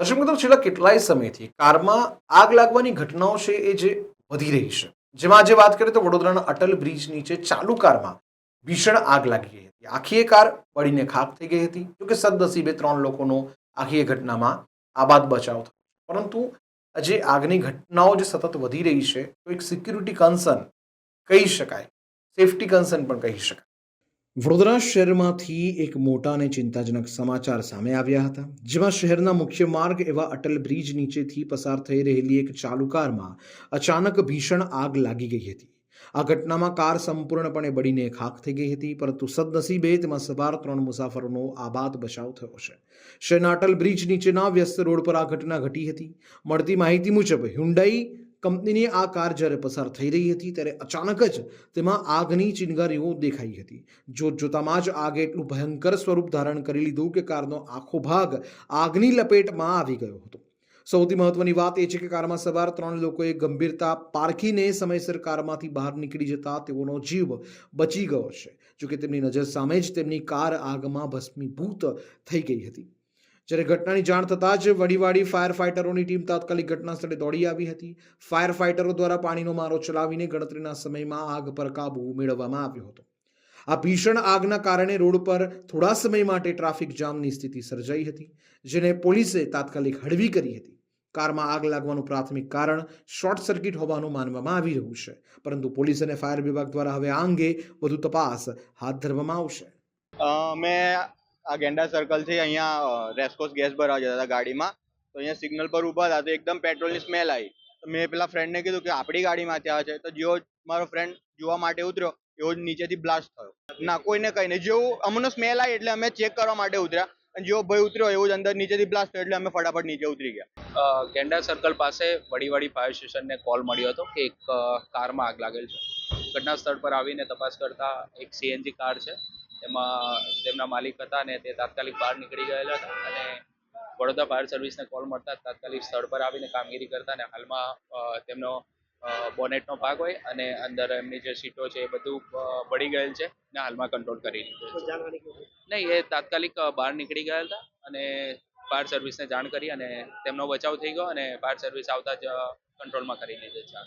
દર્શક મિત્રો છેલ્લા કેટલાય સમયથી કારમાં આગ લાગવાની ઘટનાઓ છે એ જે વધી રહી છે. જેમાં આજે વાત કરીએ તો વડોદરાના અટલ બ્રિજ નીચે ચાલુ કારમાં ભીષણ આગ લાગી ગઈ હતી. આખી કાર બળીને ખાક થઈ ગઈ હતી. જોકે સદનસીબે ત્રણ લોકોનો આખી એ ઘટનામાં આબાદ બચાવ થયો પરંતુ આજે આગની ઘટનાઓ જે સતત વધી રહી છે, તો એક સિક્યુરિટી કન્સર્ન કહી શકાય. સેફટી કન્સર્ન પણ કહી શકાય. વડોદરા શહેરમાંથી એક મોટા અને ચિંતાજનક સમાચાર સામે આવ્યા હતા, જેમાં શહેરના મુખ્ય માર્ગ એવા અટલ બ્રિજ નીચેથી પસાર થઈ રહેલી એક ચાલુ કારમાં અચાનક ભીષણ આગ લાગી ગઈ હતી. આ ઘટનામાં કાર સંપૂર્ણપણે બળીને ખાખ થઈ ગઈ હતી, પરંતુ સદનસીબે તેમાં સવાર ત્રણ મુસાફરોનો આબાદ બચાવ થયો છે. શહેરના અટલ બ્રિજ નીચેના વ્યસ્ત રોડ પર આ ઘટના ઘટી હતી. મળતી માહિતી મુજબ હ્યુન્ડાઈ કંપનીની આ કાર જ્યારે પસાર થઈ રહી હતી ત્યારે અચાનક જ તેમાં આગની ચિનગારીઓ દેખાઈ હતી. જોત જોતામાં જ આગે એટલું ભયંકર સ્વરૂપ ધારણ કરી લીધું કે કારનો આખો ભાગ આગની લપેટમાં આવી ગયો હતો. સૌથી મહત્વની વાત એ છે કે કારમાં સવાર ત્રણ લોકોએ ગંભીરતા પારખીને સમયસર કારમાંથી બહાર નીકળી જતા તેઓનો જીવ બચી ગયો છે. જોકે તેમની નજર સામે જ તેમની કાર આગમાં ભસ્મીભૂત થઈ ગઈ હતી. જ્યારે ઘટનાની જાણ થતાં જ વડીવાડી ફાયર ફાઇટરોની ટીમ તાત્કાલિક ઘટના સ્થળે દોડી આવી હતી. ફાયર ફાઇટરો દ્વારા પાણીનો મારો ચલાવીને ગણતરીના સમયમાં આગ પર કાબૂ મેળવવામાં આવ્યો હતો. આ ભીષણ આગના કારણે રોડ પર થોડા સમય માટે ટ્રાફિક જામની સ્થિતિ સર્જાઈ હતી, જેને પોલીસે તાત્કાલિક હળવી કરી હતી. કારમાં આગ લાગવાનું પ્રાથમિક કારણ શોર્ટ સર્કિટ હોવાનું માનવામાં આવી રહ્યું છે, પરંતુ પોલીસ અને ફાયર વિભાગ દ્વારા હવે આ અંગે વધુ તપાસ હાથ ધરવામાં આવશે. મેં આ ગેંડા સર્કલથી અહીંયા રેસ્કોસ ગેસ ભરવા જતા હતા ગાડીમાં. તો અહીંયા સિગ્નલ પર ઊભા હતા, તો એકદમ પેટ્રોલની સ્મેલ આવી. તો મેં પેલા ફ્રેન્ડને કીધું કે આપણી ગાડીમાંથી આવે છે. તો જેવો મારો ફ્રેન્ડ જોવા માટે ઉતર્યો, એવો જ નીચેથી બ્લાસ્ટ થયો. ના, કોઈને કંઈ નહીં. જેવું અમને સ્મેલ આવી એટલે અમે ચેક કરવા માટે ઉતર્યા. અને જેવો ભાઈ ઉતર્યો, એવો જ અંદર નીચેથી બ્લાસ્ટ થયો એટલે અમે ફટાફટ નીચે ઉતરી ગયા. ગેંડા સર્કલ પાસે વડીવાડી ફાયર સ્ટેશનને કોલ મળ્યો હતો કે એક કારમાં આગ લાગેલ છે. ઘટના સ્થળ પર આવીને તપાસ કરતા એક સીએનજી કાર છે. એમાં તેમના માલિક હતા અને તે તાત્કાલિક બહાર નીકળી ગયેલા હતા અને વડોદરા ફાયર સર્વિસને કોલ મળતા તાત્કાલિક સ્થળ પર આવીને કામગીરી કરતા અને હાલમાં તેમનો બોનેટનો ભાગ હોય અને અંદર એમની જે સીટો છે એ બધું પડી ગયેલ છે ને હાલમાં કંટ્રોલ કરી લીધું નહીં, એ તાત્કાલિક બહાર નીકળી ગયા હતા અને ફાયર સર્વિસને જાણ કરી અને તેમનો બચાવ થઈ ગયો અને ફાયર સર્વિસ આવતા જ કંટ્રોલમાં કરી લીધેલ છે.